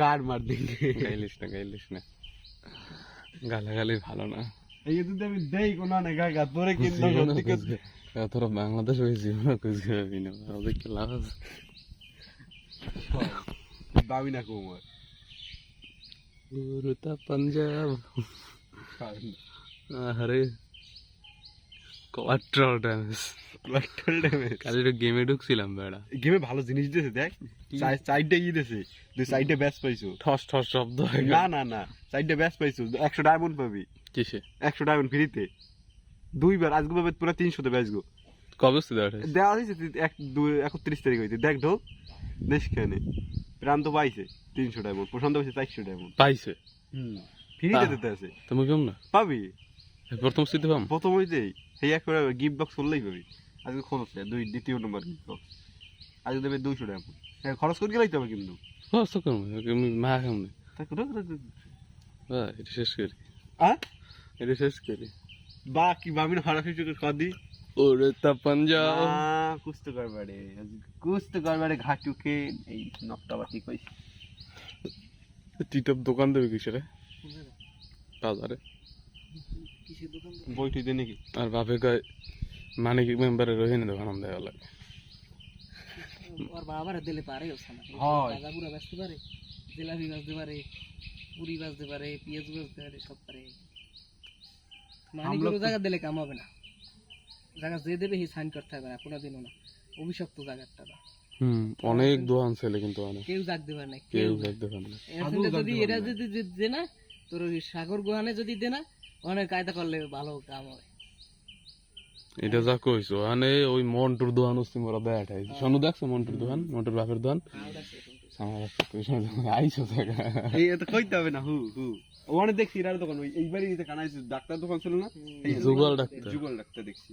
গাড় মার দিকে গাইলিস না গাইলিস না। গালাগালি ভালো না। এই যদি আমি দেই কোন না গাগা তোরে কিন্তু তোরা বাংলাদেশ হয়েছি ওরা কুচ খাবি না ওদের কি লাভ আছে? দাবি না কুমার উড়তা পাঞ্জাব। আরে কোয়াট্রাল ড্যামেজ লাটল ড্যামেজ কালি তো গেমে ঢুকছিলাম বেড়া। গেমে ভালো জিনিস দিয়েছে দেখ। সাইডে ই দিয়েছে? তুই সাইডে ব্যাস পাইছো। ঠস ঠস শব্দ না না না। সাইডে ব্যাস পাইছো। একশো ডায়মন্ড পাবি। কিসে? একশো ডায়মন্ড ফ্রিতে দুইবার আজকে পাবে পুরো তিনশোতে ব্যাস গো। কবে এটা দেওয়া হয়েছে এক দুই একত্রিশ তারিখ হয়েছে দেখ ঢোক দেশ খেয়ে প্রান্ত পাইছে তিনশো ডায়মন্ড প্রশান্ত পাইছে চারশো ডায়মন্ড পাইছে? ফ্রিতে দিতে আছে। তুমি কেমন না? পাবি। প্রথম স্মৃতি পাম প্রথম হইতেই। সেই এক করে গিফট বক্স করলেই পাবি আজকে খরচ আছে দুই দ্বিতীয় নম্বর গিফট বক্স আজকে দেবে দুইশো ডায়মন্ড হ্যাঁ খরচ করে গেলেই হবে কিন্তু। কষ্ট করব আমি মা করে এটা শেষ করি। আহ এটা শেষ করি। বা কি বামি হরা কিছু কদি উড়তা পাঞ্জাব আহ, কুছ তো করবারে কুছ তো করবারে ঘাটুকে এই নকটা বাটি কইছি টিটপ দোকান দেবে কিসে রে? বাজারে। বইটি দে নাকি আর বাপে কয় মানে কি মেম্বারে দোকান দেওয়া লাগে। বাবার দিলে পারে হয়। পুরা বেচতে পারে জিলাপি বেচতে পারে পুরি বেচতে পারে পেঁয়াজ বেচতে পারে সব পারে। মানে কোনো জায়গা দিলে কামাবে না। জায়গা যে দেবে সাইন করতে হবে না কোনোদিনও না। অভিশপ্ত জায়গাটা। হুম অনেক দোকান ছেলে কিন্তু অনেক। কেউ জাগ দেবে না কেউ পারে না। যদি এরা যদি দে না তোর সাগর গোহানে যদি দে না অনেক কায়দা করলে ভালো কাম হয় এটা যা কইছো মানে ওই মন্টুর দোকান হচ্ছে মোরা শোনো দেখছ মন্টুর দোকান? মন্টুর বাপের দোকান? এই এত কইতে হবে না হু হু। ওখানে দেখছি এর দোকান ওই এইবারই কানাইছে ডাক্তার দোকান ছিল না? এই যুগল ডাক্তার। যুগল ডাক্তার দেখছি।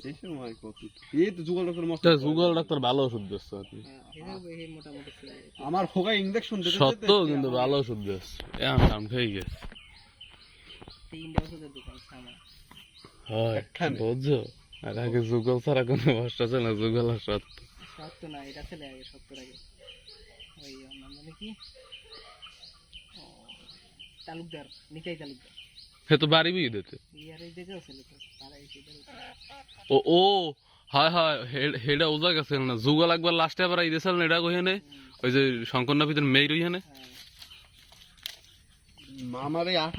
এই সময় কত এই তো যুগল ডাক্তার মস্ত যুগল ডাক্তার ভালো ওষুধ দিচ্ছে হ্যাঁ, আমার হোগা ইনজেকশন দিতে সত্য কিন্তু ভালো ওষুধ দিচ্ছে। এখন কাম খেয়ে গেছে। তিনটা ওষুধের দোকান আমার। হয় বুঝছ আর আগে যুগল ছাড়া কোনো ভরসা ছিল না যুগল আর সত্য। সত্য না এটা ছেলে আগে সত্তর আগে। ওই ওর নাম কি? তালুকদার নিচাই তালুকদার। সে তো বাড়ি বিয়ে দিতে ইয়ার এই জায়গাও ছিল তো তারা এই সেটার ও ও হয় হয় হেডা ওজা গেছে না? যুগল একবার লাস্টে আবার আইতেছিল না এটা কইখানে ওই যে শঙ্কর নাপিতের মেয়ের ওইখানে আমার এই আঠ